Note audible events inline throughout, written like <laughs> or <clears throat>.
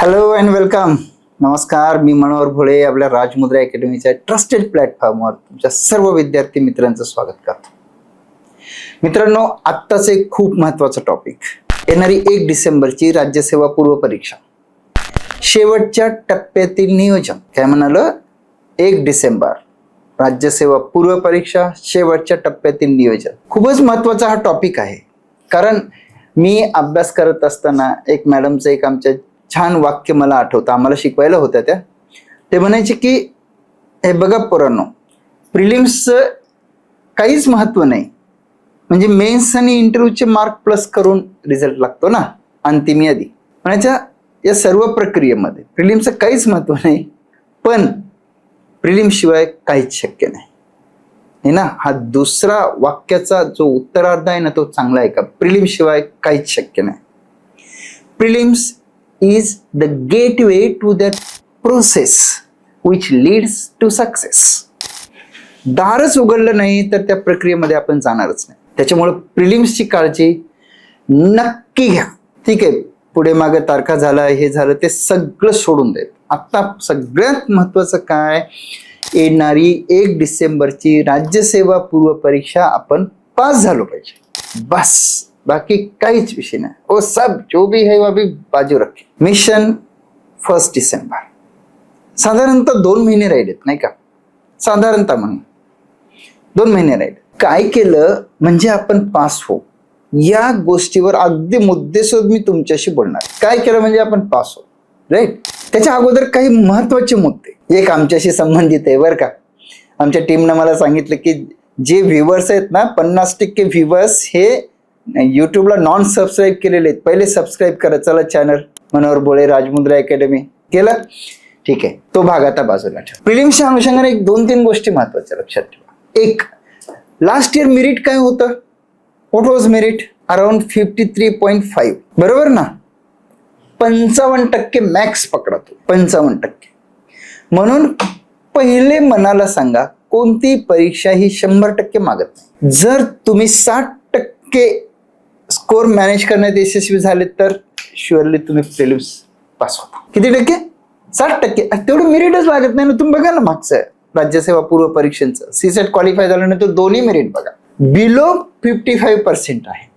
Hello and welcome नमस्कार मी मनोहर भोळे आपल्या राजमुद्रा अकॅडमीच्या trusted प्लॅटफॉर्मवर तुमच्या सर्व विद्यार्थी मित्रांचं स्वागत करतो. मित्रांनो आत्ताच एक खूप महत्वाचं टॉपिक येणारी एक डिसेंबरची राज्यसेवा पूर्व परीक्षा. शेवटच्या टप्प्यातील नियोजन. काय म्हणालं? एक डिसेंबर. राज्यसेवा पूर्व परीक्षा शेवटच्या टप्प्यातील नियोजन. खूपच महत्त्वाचा हा टॉपिक आहे. कारण मी अभ्यास करत असताना एक मॅडमचं एक आमच्या छान वाक्य मला आठवतं. आम्हाला शिकवायला होत्या त्या. ते म्हणायचे की हे बघा पोरांनो प्रिलिम्सचं काहीच महत्त्व नाही. म्हणजे मेन्स आणि इंटरव्ह्यूचे मार्क प्लस करून रिझल्ट लागतो ना अंतिम यादी. म्हणायच्या या सर्व प्रक्रियेमध्ये प्रिलिम्सचं काहीच महत्त्व नाही पण प्रिलिम शिवाय काहीच शक्य नाही. हे ना हा दुसरा वाक्याचा जो उत्तरार्ध आहे ना तो चांगला आहे का? प्रिलिम शिवाय काहीच शक्य नाही. Prelims is the gateway to that process which leads to success दारच उघडलं नाही तर त्या प्रक्रियेमध्ये आपण जाणारच नाही. त्याच्यामुळे प्रिलिम्सची काळजी नक्की घ्या. ठीक आहे पुढे मागे तारखा झाला हे झालं ते सगळं सोडून देत. आत्ता सगळ्यात महत्वाचं काय? येणारी एक डिसेंबरची राज्यसेवा पूर्व परीक्षा आपण पास झालो पाहिजे. बस. बाकी काहीच विषय नाही. ओ सब जो भी है वो भी बाजू रखे. मिशन फर्स्ट डिसेंबर साधारणतः दोन महिने राहिलेत नाही का? साधारणतः म्हणून. दोन महिने राहिले काय केलं? म्हणजे आपण पास हो. या गोष्टीवर अगदी मुद्देसोबत मी तुमच्याशी बोलणार. काय केलं म्हणजे आपण पास हो. राईट त्याच्या अगोदर काही महत्त्वाचे मुद्दे. एक आमच्याशी संबंधित आहे बरं का? आमच्या टीमनं मला सांगितलं की जे व्ह्युअर्स आहेत ना पन्नास टक्के व्ह्युअर्स हे युट्यूबला नॉन सबस्क्राईब केलेले आहेत. पहिले सबस्क्राईब करा. चला चॅनल मनोहर बोळे राजमुद्रा अकॅडमी केलं? ठीक आहे. तो भाग आता बाजूला ठेवा. प्रिलिम्सच्या अनुषंगाने एक दोन तीन गोष्टी महत्त्वाच्या लक्षात ठेवा. एक लास्ट इयर मेरिट काय होतं? What was merit around fifty three point five बरोबर ना? पंचावन्न टक्के मॅक्स पकडा तो पंचावन्न टक्के. म्हणून पहिले मनाला सांगा कोणती परीक्षा ही शंभर टक्के मागत नाही. जर तुम्ही साठ टक्के स्कोर मॅनेज करण्यात यशस्वी झाले तर शुअरली तुम्ही प्रिलिम्स पास होता. किती टक्के? साठ टक्के. तेवढं मेरिटच लागत नाही ना. तुम्ही बघा ना मागचं. राज्यसेवा पूर्व परीक्षेचं. सीसेट क्वालिफाय झाल्यानंतर दोन्ही मेरिट बघा. बिलो फिफ्टी फाईव्ह पर्सेंट आहे.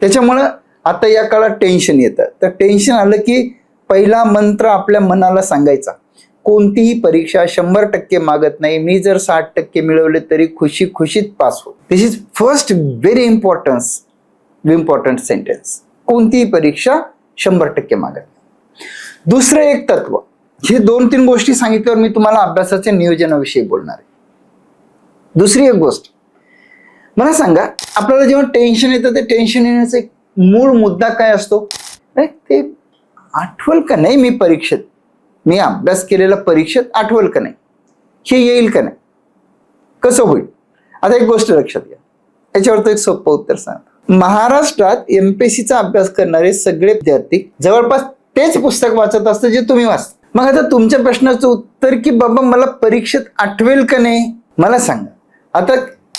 त्याच्यामुळं आता या काळात टेन्शन येतं. तर टेन्शन आलं की पहिला मंत्र आपल्या मनाला सांगायचा. कोणतीही परीक्षा शंभर टक्के मागत नाही. मी जर साठ टक्के मिळवले तरी खुशी खुशीत पास हो this is first very importance important sentence कोणतीही परीक्षा शंभर टक्के मागत दुसरं एक तत्व. हे दोन तीन गोष्टी सांगितल्यावर मी तुम्हाला अभ्यासाच्या नियोजनाविषयी बोलणार आहे. दुसरी एक गोष्ट. मला सांगा आपल्याला जेव्हा टेन्शन येतं ते टेन्शन येण्याचा एक मूळ मुद्दा काय असतो? ते आठवल का नाही मी परीक्षेत? मी अभ्यास केलेला परीक्षेत आठवल का नाही? हे येईल का नाही? कसं होईल? आता एक गोष्ट लक्षात घ्या. याच्यावर तो एक सोपं उत्तर सांग महाराष्ट्रात एमपीएससीचा अभ्यास करणारे सगळे विद्यार्थी जवळपास तेच पुस्तक वाचत असतं जे तुम्ही वाचता. मग आता तुमच्या प्रश्नाचं उत्तर की बाबा मला परीक्षेत आठवेल का नाही? मला सांगा. आता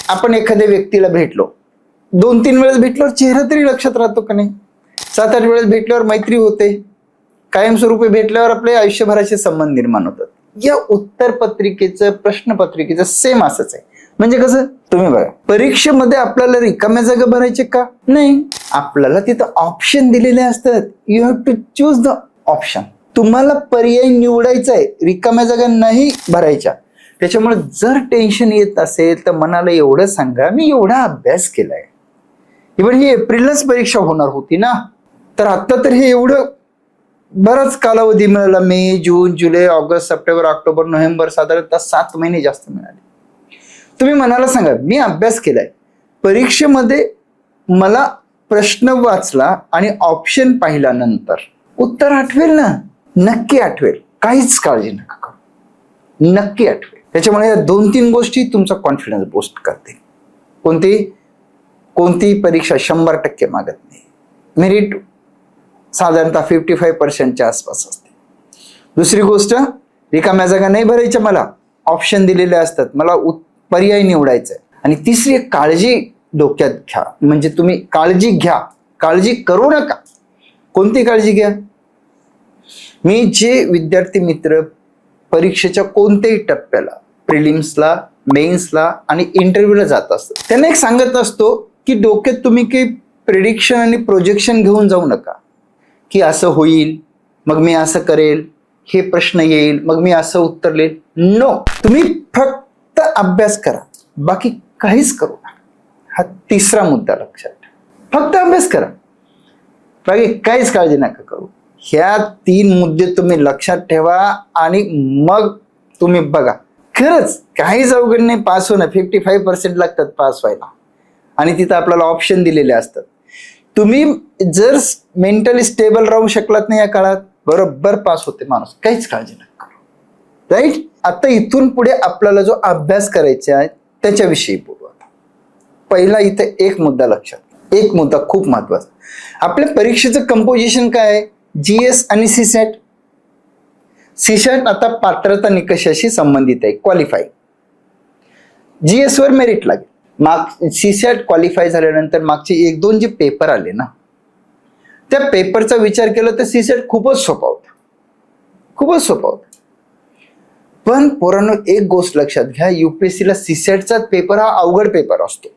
आपण एखाद्या व्यक्तीला भेटलो. दोन तीन वेळेस भेटल्यावर चेहरा तरी लक्षात राहतो का नाही? सात आठ वेळेस भेटल्यावर मैत्री होते. कायमस्वरूपी भेटल्यावर आपले आयुष्यभराचे संबंध निर्माण होतात. या उत्तर पत्रिकेचं प्रश्नपत्रिकेचं सेम असंच आहे. म्हणजे कसं? तुम्ही बघा परीक्षेमध्ये आपल्याला रिकाम्या जागा भरायचे का? नाही. आपल्याला तिथं ऑप्शन दिलेले असतात. You have to choose the option तुम्हाला पर्याय निवडायचा आहे. रिकाम्या जागा नाही भरायच्या. त्याच्यामुळे जर टेन्शन येत असेल तर मनाला एवढं सांगा मी एवढा अभ्यास केलाय. इव्हन ही एप्रिललाच परीक्षा होणार होती ना? तर आता तर हे एवढं बराच कालावधी मिळाला. मे जून जुलै ऑगस्ट सप्टेंबर ऑक्टोबर नोव्हेंबर साधारणतः सात महिने जास्त मिळाले. तुम्ही मनाला सांगा मी अभ्यास केलाय. परीक्षेमध्ये मला प्रश्न वाचला आणि ऑप्शन पाहिल्यानंतर उत्तर आठवेल ना? नक्की आठवेल. काहीच काळजी नका करू. नक्की आठवेल. त्याच्यामुळे या दोन तीन गोष्टी तुमचा कॉन्फिडन्स बूस्ट करतील. कोणती? कोणतीही परीक्षा शंभर टक्के मागत नाही. मेरिट साधारणतः फिफ्टी फाईव्ह पर्सेंटच्या आसपास असते. दुसरी गोष्ट रिकाम्या जागा नाही भरायच्या मला. ऑप्शन दिलेले असतात. मला उत- पर्याय निवडायचा आहे. आणि तिसरी काळजी डोक्यात घ्या. म्हणजे तुम्ही काळजी घ्या. काळजी करू नका. कोणती काळजी घ्या? मी जे विद्यार्थी मित्र परीक्षेच्या कोणत्याही टप्प्याला प्रिलिम्सला मेन्सला आणि इंटरव्ह्यूला जात असतात त्यांना एक सांगत असतो की डोक्यात तुम्ही काही प्रिडिक्शन आणि प्रोजेक्शन घेऊन जाऊ नका. की असं होईल मग मी असं करेल हे प्रश्न येईल मग मी असं उत्तर लिहिल नो तुम्ही फक्त अभ्यास करा. बाकी काहीच करू नका. हा तिसरा मुद्दा लक्षात ठेवा. फक्त अभ्यास करा. बाकी काहीच काळजी नका करू. ह्या तीन मुद्दे तुम्ही लक्षात ठेवा आणि मग तुम्ही बघा. खरंच काहीच अवघड नाही पास होणं. फिफ्टी फाईव्ह पर्सेंट लागतात पास व्हायला. आणि तिथं आपल्याला ऑप्शन दिलेले असतात. तुम्ही जर मेंटली स्टेबल राहू शकलात नाही या काळात बरोबर पास होते माणूस. काहीच काळजी नका राईट आता इथून पुढे आपल्याला जो अभ्यास करायचा आहे त्याच्याविषयी बोलू आता पहिला इथे एक मुद्दा लक्षात एक मुद्दा खूप महत्त्वाचा आपल्या परीक्षेचं कंपोजिशन काय आहे? जीएस आणि सीसॅट सीसॅट आता पात्रता निकषाशी संबंधित आहे क्वालिफाय जीएस वर मेरिट लागेल. माग सीसॅट क्वालिफाय झाल्यानंतर मागचे एक दोन जे पेपर आले ना त्या पेपरचा विचार केला तर सीसॅट खूपच सोपा होता. खूपच सोपा होता. पण पोरांनो एक गोष्ट लक्षात घ्या युपीएससीला सीसॅटचा पेपर हा अवघड पेपर असतो.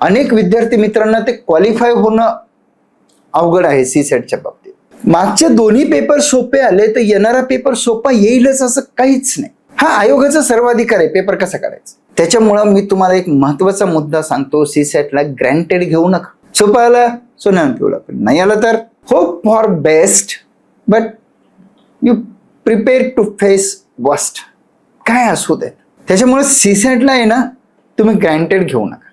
अनेक विद्यार्थी मित्रांना ते क्वालिफाय होणं अवघड आहे सीसॅटच्या बाबतीत. मागचे दोन्ही पेपर सोपे आले तर येणारा पेपर सोपा येईलच असं काहीच नाही. हा आयोगाचा सर्वाधिकार आहे पेपर कसा करायचा? त्याच्यामुळं मी तुम्हाला एक महत्त्वाचा मुद्दा सांगतो. सी सॅटला ग्रँटेड घेऊ नका. सोपायला सुनाम सोन्यानं पिवळा. पण नाही आलं तर hope for best but you prepare to face worst काय असू दे त्याच्यामुळे सी सॅटला आहे ना तुम्ही ग्रँटेड घेऊ नका.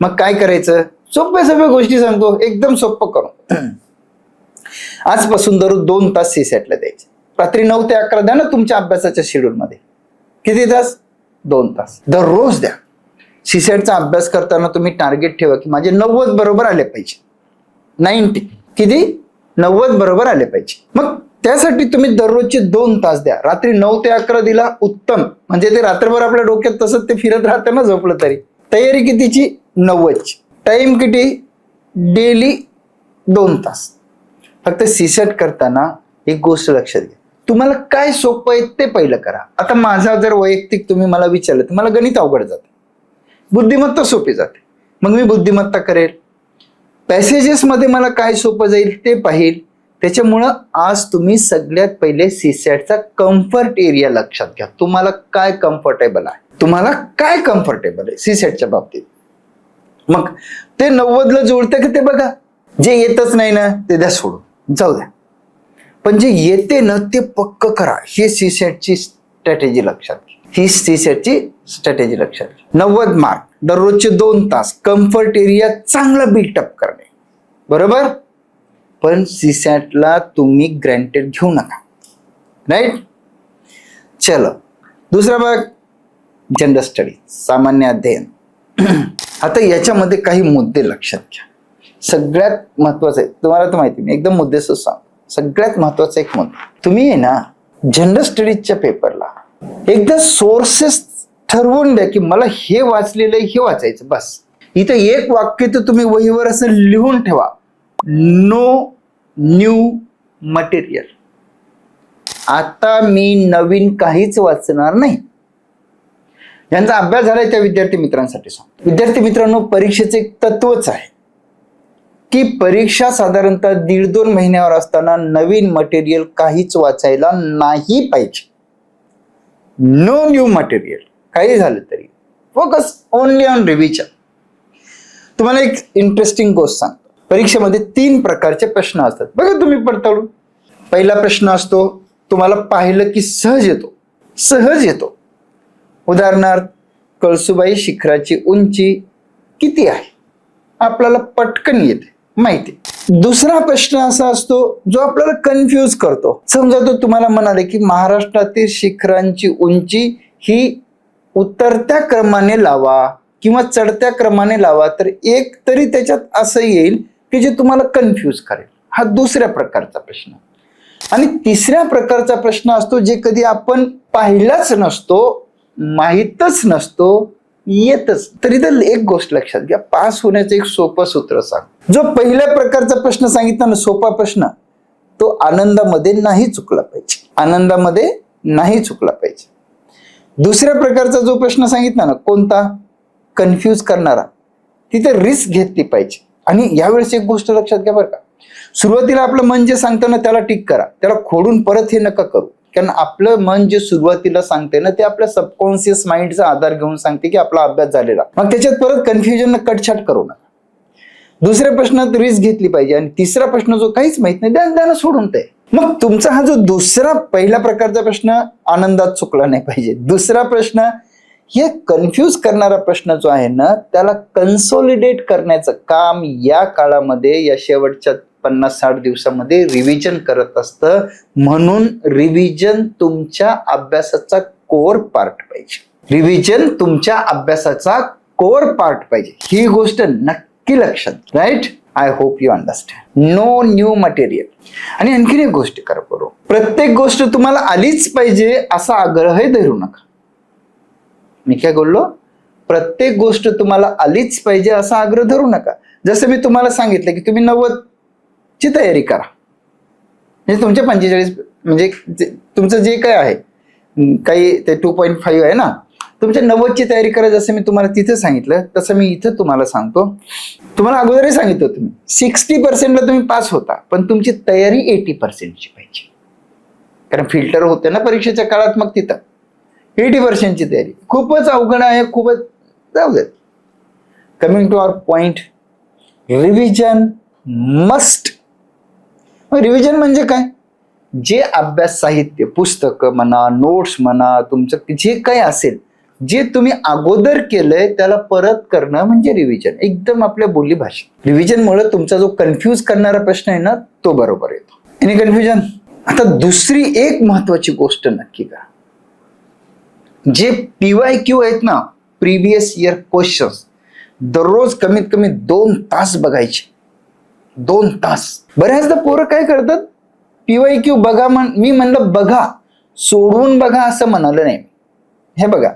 मग काय करायचं? सोप्या सोप्या गोष्टी सांगतो. एकदम सोपं करून <clears throat> आजपासून दररोज दोन तास सी सॅटला द्यायचे. रात्री नऊ ते अकरा द्या ना तुमच्या अभ्यासाच्या शेड्यूलमध्ये किती तास? दोन तास. दररोज द्या. सीसेटचा अभ्यास करताना तुम्ही टार्गेट ठेवा की माझे नव्वद बरोबर आले पाहिजे. नाईन्टी किती? नव्वद बरोबर आले पाहिजे. मग त्यासाठी तुम्ही दररोजचे दोन तास द्या. रात्री नऊ ते अकरा दिला उत्तम. म्हणजे ते रात्रभर आपल्या डोक्यात तसंच ते फिरत राहतं ना झोपलं तरी. तयारी कितीची? नव्वदची. टाइम किती? डेली दोन तास. फक्त सीसेट करताना एक गोष्ट लक्षात घ्या. तुम्हाला काय सोपं आहे ते पहिलं करा. आता माझा जर वैयक्तिक तुम्ही मला विचारलं तर मला गणित अवघड जाते. बुद्धिमत्ता सोपी जाते. मग मी बुद्धिमत्ता करेल. पॅसेजेस मध्ये मला काय सोपं जाईल ते पाहिल. त्याच्यामुळं आज तुम्ही सगळ्यात पहिले सीसॅटचा कम्फर्ट एरिया लक्षात घ्या. तुम्हाला काय कम्फर्टेबल आहे? तुम्हाला काय कम्फर्टेबल आहे सीसॅटच्या बाबतीत? मग ते नव्वदला जुळतं की ते बघा. जे येतच नाही ना ते द्या सोडून. जाऊ द्या. पण जे येते ना ते पक्क करा. ही सीसॅटची स्ट्रॅटेजी लक्षात घ्या. ही सीसॅटची स्ट्रॅटेजी लक्षात घ्या. नव्वद मार्क दररोजचे दोन तास कम्फर्ट एरिया चांगला बिल्टअप करणे. बरोबर? पण सी सॅटला तुम्ही ग्रँटेड घेऊ नका. राईट चलो. दुसरा भाग जनरल स्टडी सामान्य अध्ययन. <clears throat> आता याच्यामध्ये काही मुद्दे लक्षात घ्या. सगळ्यात महत्वाचं आहे तुम्हाला तर माहिती मी एकदम मुद्दे सांग सगळ्यात महत्त्वाचा एक मुद्दा तुम्ही आहे ना जनरल स्टडीजच्या पेपरला एकदा सोर्सेस ठरवून द्या की मला हे वाचलेलं आहे हे वाचायचं बस. इथं एक वाक्य तर तुम्ही वहीवर असं लिहून ठेवा. नो न्यू मटेरियल आता मी नवीन काहीच वाचणार नाही. यांचा अभ्यास झालाय त्या विद्यार्थी मित्रांसाठी सांग विद्यार्थी मित्रांनो परीक्षेचे एक तत्वच आहे. की परीक्षा साधारणतः दीड दोन महिन्यावर असताना नवीन मटेरियल काहीच वाचायला नाही पाहिजे. नो न्यू मटेरियल काही झालं तरी. फोकस ओनली ऑन रिव्हिजन तुम्हाला एक इंटरेस्टिंग गोष्ट सांगतो. परीक्षेमध्ये तीन प्रकारचे प्रश्न असतात. बघा तुम्ही पडताळून. पहिला प्रश्न असतो तुम्हाला पाहिलं की सहज येतो. सहज येतो. उदाहरणार्थ कळसुबाई शिखराची उंची किती आहे? आपल्याला पटकन येते. माहिती. दुसरा प्रश्न असा असतो जो आपल्याला कन्फ्यूज करतो. समजा तो तुम्हाला म्हणाले की महाराष्ट्रातील शिखरांची उंची ही उतरत्या क्रमाने लावा किंवा चढत्या क्रमाने लावा तर एक तरी त्याच्यात असं येईल की जे तुम्हाला कन्फ्यूज करेल. हा दुसऱ्या प्रकारचा प्रश्न. आणि तिसऱ्या प्रकारचा प्रश्न असतो जे कधी आपण पाहिलाच नसतो माहीतच नसतो येतच. तरी तर एक गोष्ट लक्षात घ्या पास होण्याचं एक सोपं सूत्र सांग. जो पहिल्या प्रकारचा प्रश्न सांगितला ना सोपा प्रश्न तो आनंदामध्ये नाही चुकला पाहिजे. आनंदामध्ये नाही चुकला पाहिजे. दुसऱ्या प्रकारचा जो प्रश्न सांगितला ना कोणता? कन्फ्यूज करणारा. तिथे रिस्क घेतली पाहिजे. आणि यावेळेस एक गोष्ट लक्षात घ्या बरं का. सुरुवातीला आपलं मन जे सांगतं ना त्याला टिक करा. त्याला खोडून परत हे नका करू. कारण आपलं मन जे सुरुवातीला सांगते ना ते आपल्या सबकॉन्शियस माइंडचा आधार घेऊन सांगते की आपला अभ्यास झालेला. मग त्याच्यात परत कन्फ्युजन कटछाट करू नका. दुसऱ्या प्रश्नात रिस्क घेतली पाहिजे आणि तिसरा प्रश्न जो काहीच माहीत नाही त्याला सोडून ते मग तुमचा हा जो दुसरा पहिला प्रकारचा प्रश्न आनंदात चुकला नाही पाहिजे. दुसरा प्रश्न हे कन्फ्यूज करणारा प्रश्न जो आहे ना त्याला कन्सोलिडेट करण्याचं काम या काळामध्ये या शेवटच्या पन्नास साठ दिवसामध्ये रिव्हिजन करत असतं. म्हणून रिव्हिजन तुमच्या अभ्यासाचा कोर पार्ट पाहिजे. रिव्हिजन तुमच्या अभ्यासाचा कोर पार्ट पाहिजे. ही गोष्ट नक्की लक्षात right I hope you understand no new material आणि आणखीन एक गोष्ट करा बरोबर प्रत्येक गोष्ट तुम्हाला आलीच पाहिजे असा आग्रहही धरू नका. मी काय बोललो? प्रत्येक गोष्ट तुम्हाला आलीच पाहिजे असा आग्रह धरू नका. जसं मी तुम्हाला सांगितलं की तुम्ही नव्वद ची तयारी करा. म्हणजे तुमचे पंचेचाळीस म्हणजे तुमचं जे काय आहे काही ते टू पॉईंट फाईव्ह आहे ना तुमच्या नव्वदची तयारी करा जसं मी तुम्हाला तिथे सांगितलं तसं मी इथं तुम्हाला सांगतो. तुम्हाला अगोदरही सांगितलं तुम्ही सिक्स्टी पर्सेंटला तुम्ही पास होता पण तुमची तयारी एटी पर्सेंटची पाहिजे. कारण फिल्टर होते ना परीक्षेच्या काळात मग तिथं. एटी पर्सेंटची तयारी. खूपच अवघड आहे खूपच जाऊ देत coming to our point revision must revision म्हणजे काय? जे अभ्यास साहित्य पुस्तकं म्हणा नोट्स म्हणा तुमचं जे काही असेल जे तुम्ही अगोदर केलंय त्याला परत करणं म्हणजे रिव्हिजन एकदम आपल्या बोली भाषा रिव्हिजन मुळे तुमचा जो कन्फ्यूज करणारा प्रश्न आहे ना तो बरोबर येतो. एनी कन्फ्युजन आता दुसरी एक महत्वाची गोष्ट नक्की का जे पीवाय क्यू आहेत ना प्रिव्हियस इयर क्वेश्चन्स दररोज कमीत कमी दोन तास बघायचे. दोन तास. बऱ्याचदा पोरं काय करतात? पीवाय क्यू बघा म्हण मी म्हणलं बघा सोडवून बघा असं म्हणालं नाही. हे बघा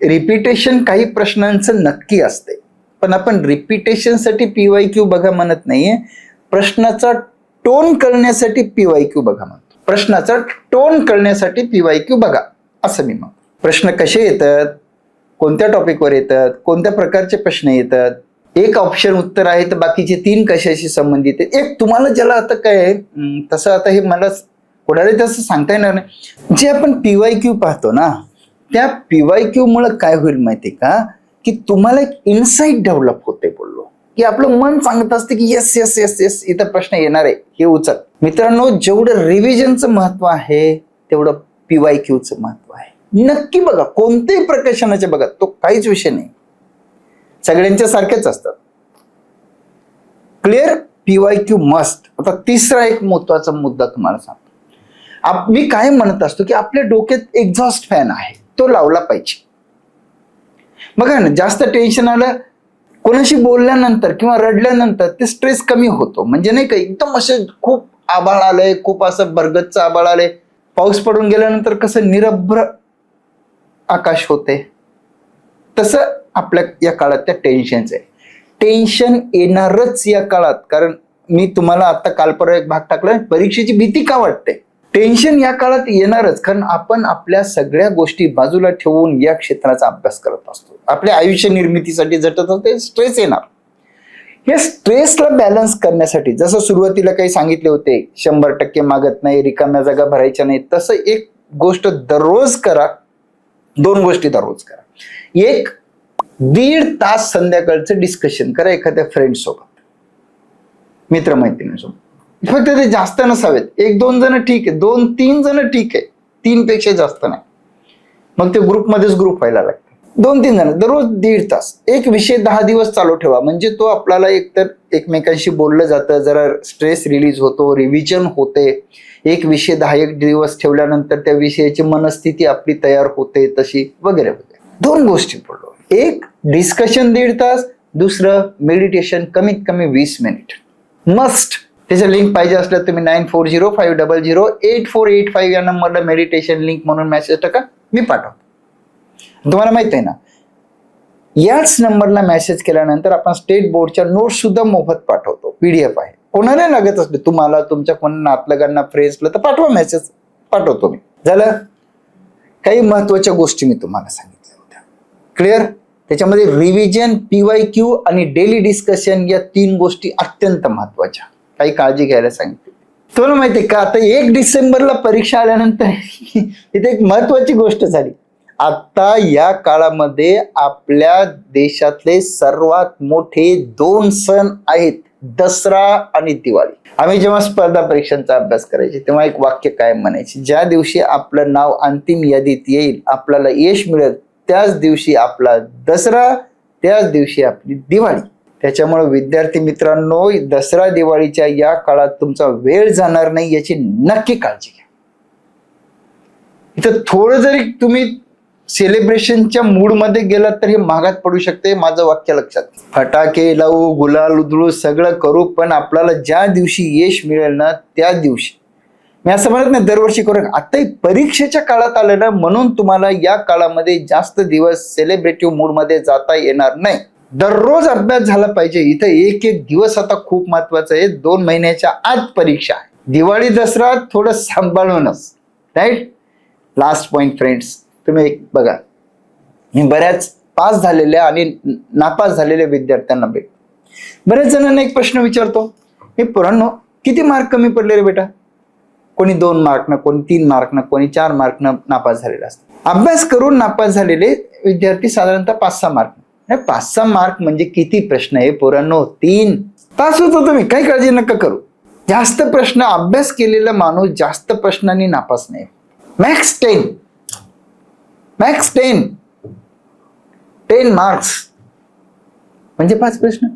रिपिटेशन काही प्रश्नांचं नक्की असते पण आपण रिपिटेशनसाठी पीवाय क्यू बघा म्हणत नाहीये. प्रश्नाचा टोन कळण्यासाठी पीवाय क्यू बघा म्हणतो. प्रश्नाचा टोन कळण्यासाठी पीवाय क्यू बघा असं मी म्हणतो. प्रश्न कसे येतात? कोणत्या टॉपिकवर येतात? कोणत्या प्रकारचे प्रश्न येतात? एक ऑप्शन उत्तर आहे तर बाकीचे तीन कशाशी संबंधित आहेत. एक तुम्हाला ज्याला आता काय तसं आता हे मला कोणाला तसं सांगता येणार नाही. जे आपण पीवाय क्यू पाहतो ना त्या पीवाय क्यू मुळे काय होईल माहिती का? की तुम्हाला एक इन्साईट डेव्हलप होते बोललो. की आपलं मन सांगत असतं की येस येस येस येस इथं प्रश्न येणार आहे हे उचल. मित्रांनो जेवढं रिव्हिजनचं महत्त्व आहे तेवढं पीवाय क्यूचं महत्त्व आहे. नक्की बघा कोणत्याही प्रकाशनाच्या बघा तो काहीच विषय नाही. सगळ्यांच्या सारखेच असतात. क्लिअर पीवाय क्यू मस्ट आता तिसरा एक महत्त्वाचा मुद्दा तुम्हाला सांगतो. मी काय म्हणत असतो की आपल्या डोक्यात एक्झॉस्ट फॅन आहे. तो लावला पाहिजे. बघा ना जास्त टेन्शन आलं कोणाशी बोलल्यानंतर किंवा रडल्यानंतर ते स्ट्रेस कमी होतो. म्हणजे नाही का एकदम असे खूप आबाळ आलंय खूप असं बरगतचं आबाळ आलंय. पाऊस पडून गेल्यानंतर कसं निरभ्र आकाश होते. तसं आपल्या या काळात त्या टेन्शनचं आहे. टेन्शन येणारच या काळात. कारण मी तुम्हाला आता काल परवा एक भाग टाकला परीक्षेची भीती का वाटते? टेन्शन या काळात येणारच. कारण आपण आपल्या सगळ्या गोष्टी बाजूला ठेवून या क्षेत्राचा अभ्यास करत असतो. आपल्या आयुष्य निर्मितीसाठी झटत होते स्ट्रेस येणार. हे स्ट्रेसला बॅलन्स करण्यासाठी जसं सुरुवातीला काही सांगितले होते शंभर टक्के मागत नाही रिकाम्या जागा भरायच्या नाही तसं एक गोष्ट दररोज करा दोन गोष्टी दररोज करा. एक दीड तास संध्याकाळचं डिस्कशन करा एखाद्या फ्रेंड सोबत. मित्रमैत्रिणीसोबत. फक्त ते जास्त नसावेत. एक दोन जण ठीक आहे. दोन तीन जण ठीक आहे. तीन पेक्षा जास्त नाही. मग ते ग्रुपमध्येच ग्रुप व्हायला लागते. दोन तीन जण. दररोज दीड तास. एक विषय दहा दिवस चालू ठेवा. म्हणजे तो आपल्याला एकतर एकमेकांशी बोललं जातं. जरा स्ट्रेस रिलीज होतो रिव्हिजन होते. एक विषय दहा एक दिवस ठेवल्यानंतर त्या विषयाची मनस्थिती आपली तयार होते तशी वगैरे वगैरे. दोन गोष्टी बोललो एक डिस्कशन दीड तास दुसरं मेडिटेशन कमीत कमी वीस मिनिट मस्ट त्याचं लिंक पाहिजे असलं तुम्ही nine four zero five double zero eight four eight five या नंबरला मेडिटेशन लिंक म्हणून मेसेज टाका मी पाठवतो. तुम्हाला माहीत आहे ना? याच नंबरला मेसेज केल्यानंतर आपण स्टेट बोर्डच्या नोट सुद्धा मोफत पाठवतो. पीडीएफ आहे. कोणाला लागत असले तुम्हाला तुमच्या कोणा नातलगांना फ्रेंड्सला तर पाठवा मेसेज पाठवतो मी. झालं? काही महत्त्वाच्या गोष्टी मी तुम्हाला सांगितल्या होत्या. क्लिअर त्याच्यामध्ये रिव्हिजन पीवाय क्यू आणि डेली डिस्कशन या तीन गोष्टी अत्यंत महत्त्वाच्या काही काळजी घ्यायला सांगितली तुला आहे का आता एक डिसेंबरला परीक्षा आल्यानंतर <laughs> इथे एक महत्वाची गोष्ट झाली. आता या काळामध्ये आपल्या देशातले सर्वात मोठे दोन सण आहेत दसरा आणि दिवाळी. आम्ही जेव्हा स्पर्धा परीक्षांचा अभ्यास करायचे तेव्हा एक वाक्य काय म्हणायचे ज्या दिवशी आपलं नाव अंतिम यादीत येईल आपल्याला यश मिळेल त्याच दिवशी आपला दसरा त्याच दिवशी आपली दिवाळी. त्याच्यामुळे विद्यार्थी मित्रांनो दसरा दिवाळीच्या या काळात तुमचा वेळ जाणार नाही याची नक्की काळजी घ्या. इथं थोडं जरी तुम्ही सेलिब्रेशनच्या मूडमध्ये गेलात तर हे महागात पडू शकते माझं वाक्य लक्षात फटाके लावू गुलाल उधळू सगळं करू पण आपल्याला ज्या दिवशी यश मिळेल ना त्या दिवशी मी असं म्हणत नाही दरवर्षी करू नका. परीक्षेच्या काळात आलं ना म्हणून तुम्हाला या काळामध्ये जास्त दिवस सेलिब्रेटिव्ह मूडमध्ये जाता येणार नाही. दररोज अभ्यास झाला पाहिजे. इथं एक एक दिवस आता खूप महत्त्वाचा आहे. दोन महिन्याच्या आत परीक्षा आहे. दिवाळी दसरा थोडं सांभाळूनच. राईट लास्ट पॉईंट फ्रेंड्स तुम्ही एक बघा. मी बऱ्याच पास झालेल्या आणि नापास झालेल्या विद्यार्थ्यांना भेट. बऱ्याच जणांना एक प्रश्न विचारतो. हे पुराणो किती मार्क कमी पडले रे बेटा? कोणी दोन मार्कनं कोणी तीन मार्कनं कोणी चार मार्कनं नापास झालेला असतो अभ्यास करून नापास झालेले विद्यार्थी साधारणतः पाच सहा मार्क पाच सहा मार्क म्हणजे किती प्रश्न आहे पोरांनो? तीन. तास होतो तुम्ही काही काळजी नका करू. जास्त प्रश्न अभ्यास केलेला माणूस जास्त प्रश्नांनी नापास नाही. Max ten max ten ten marks म्हणजे पाच प्रश्न.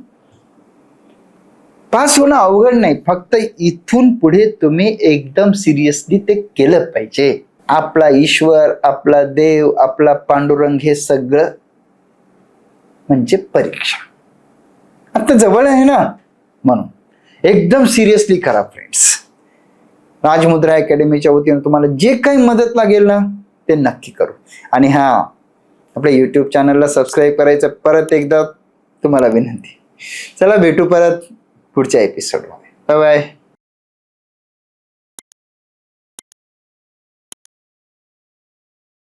पास होणं अवघड नाही. फक्त इथून पुढे तुम्ही एकदम सिरियसली ते केलं पाहिजे. आपला ईश्वर आपला देव आपला पांडुरंग हे सगळं म्हणजे परीक्षा. आता जवळ आहे ना? म्हणून. एकदम सिरियसली करा फ्रेंड्स राजमुद्रा अकॅडमीच्या वतीनं तुम्हाला जे काही मदत लागेल ना ते नक्की करू. आणि हा आपल्या यूट्यूब चॅनलला सबस्क्राईब करायचं परत एकदा तुम्हाला विनंती. चला भेटू परत. పూర్తి చేయిస్తాడు బాయ్ బాయ్.